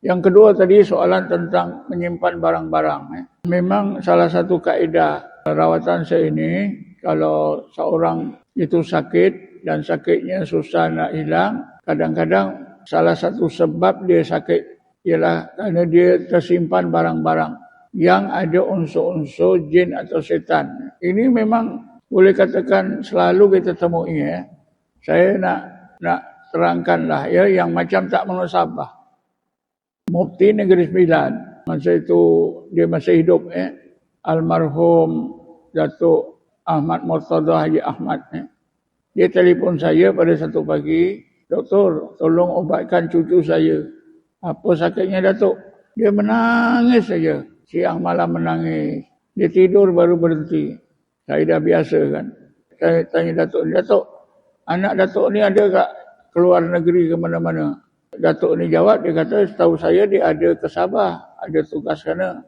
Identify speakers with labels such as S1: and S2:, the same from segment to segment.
S1: Yang kedua tadi soalan tentang menyimpan barang-barang. Eh. Memang salah satu kaedah rawatan saya ini, kalau seorang itu sakit dan sakitnya susah nak hilang, kadang-kadang salah satu sebab dia sakit ialah kerana dia tersimpan barang-barang yang ada unsur-unsur jin atau setan. Ini memang boleh katakan selalu kita temui ya. Saya nak nak terangkanlah ya yang macam tak menusabah. Mufti Negeri Sembilan. Masa itu dia masih hidup. Eh. Almarhum Datuk Ahmad Murtada Haji Ahmad. Eh. Dia telefon saya pada satu pagi. Doktor, tolong obatkan cucu saya. Apa sakitnya Datuk? Dia menangis saja. Siang malam menangis. Dia tidur baru berhenti. Saya dah biasa kan. Saya tanya Datuk, Datuk, anak Datuk ni ada tak keluar negeri ke mana-mana? Datuk ni jawab, dia kata setahu saya dia ada ke Sabah, ada tugas sana.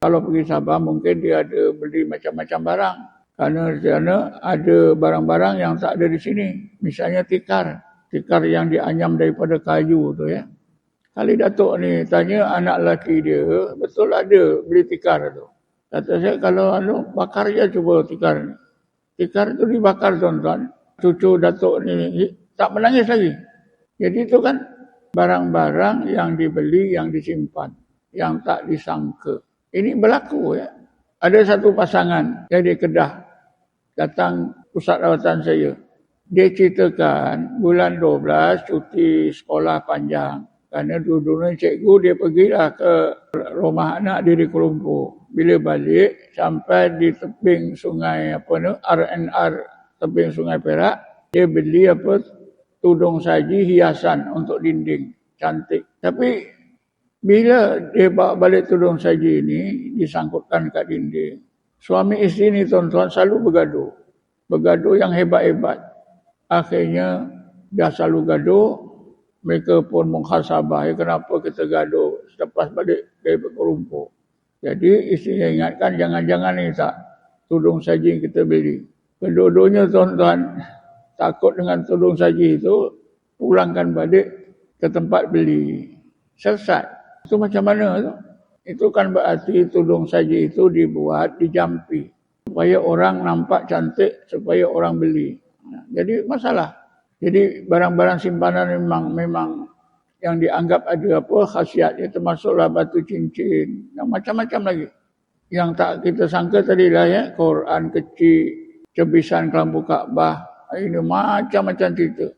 S1: Kalau pergi Sabah mungkin dia ada beli macam-macam barang. Karena di sana ada barang-barang yang tak ada di sini. Misalnya tikar. Tikar yang dianyam daripada kayu tu ya. Kali Datuk ni tanya anak lelaki dia, betul ada beli tikar tu. Kata saya kalau anu bakar je cuba tikar ni. Tikar tu dibakar tuan-tuan. Cucu Datuk ni tak menangis lagi. Jadi itu kan barang-barang yang dibeli, yang disimpan, yang tak disangka. Ini berlaku ya. Ada satu pasangan di Kedah datang pusat rawatan saya. Dia ceritakan bulan 12 cuti sekolah panjang. Kerana dulu-dulu cikgu dia pergilah ke rumah anak dia di Kuala Lumpur. Bila balik sampai di tebing sungai apa ni RNR tebing sungai Perak dia beli apa tudung saji hiasan untuk dinding cantik. Tapi bila dia bawa balik tudung saji ini disangkutkan kat dinding, suami isteri ni tuan-tuan selalu bergaduh. Bergaduh yang hebat-hebat. Akhirnya dah selalu gaduh, mereka pun menghasabah ya, kenapa kita gaduh selepas balik dari berkerumpuk. Jadi isteri ingatkan jangan-jangan ni tak tudung saji yang kita beli. Kedua-duanya tuan-tuan takut dengan tudung saji itu pulangkan balik ke tempat beli. Selesai. Itu macam mana tu? Itu kan berarti tudung saji itu dibuat, dijampi. Supaya orang nampak cantik, supaya orang beli. Jadi masalah. Jadi barang-barang simpanan memang memang yang dianggap ada apa khasiatnya termasuklah batu cincin dan macam-macam lagi. Yang tak kita sangka tadi lah ya, Quran kecil, cebisan kelambu Kaabah, ini macam-macam cerita.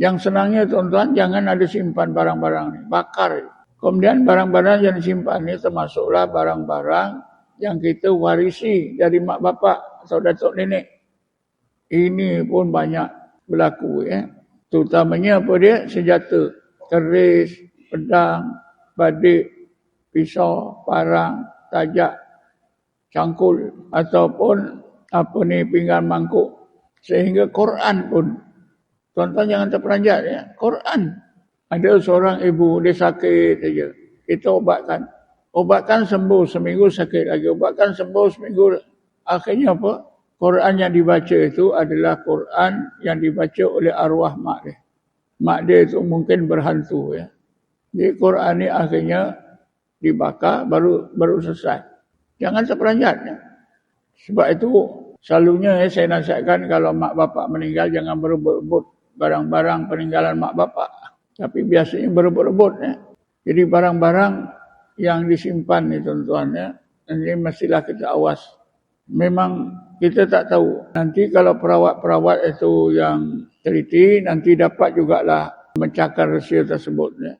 S1: Yang senangnya tuan-tuan jangan ada simpan barang-barang ni. Bakar. Kemudian barang-barang yang disimpan ni termasuklah barang-barang yang kita warisi dari mak bapak atau datuk nenek. Ini pun banyak berlaku ya. Terutamanya apa dia? Senjata. Keris, pedang, badik, pisau, parang, tajak, cangkul ataupun apa ni pinggan mangkuk Sehingga Quran pun. Tuan-tuan jangan terperanjat ya. Quran. Ada seorang ibu, dia sakit saja. Kita obatkan. Obatkan sembuh seminggu sakit lagi. Obatkan sembuh seminggu. Akhirnya apa? Quran yang dibaca itu adalah Quran yang dibaca oleh arwah mak dia. Mak dia itu mungkin berhantu ya. Jadi Quran ini akhirnya dibakar baru baru selesai. Jangan terperanjat ya. Sebab itu Selalunya eh, saya nasihatkan kalau mak bapak meninggal jangan berebut-rebut barang-barang peninggalan mak bapak. Tapi biasanya berebut-rebut ya. Jadi barang-barang yang disimpan ni tuan-tuan ya. Ini mestilah kita awas. Memang kita tak tahu. Nanti kalau perawat-perawat itu yang teliti, nanti dapat jugalah mencakar rahsia tersebut. Ya.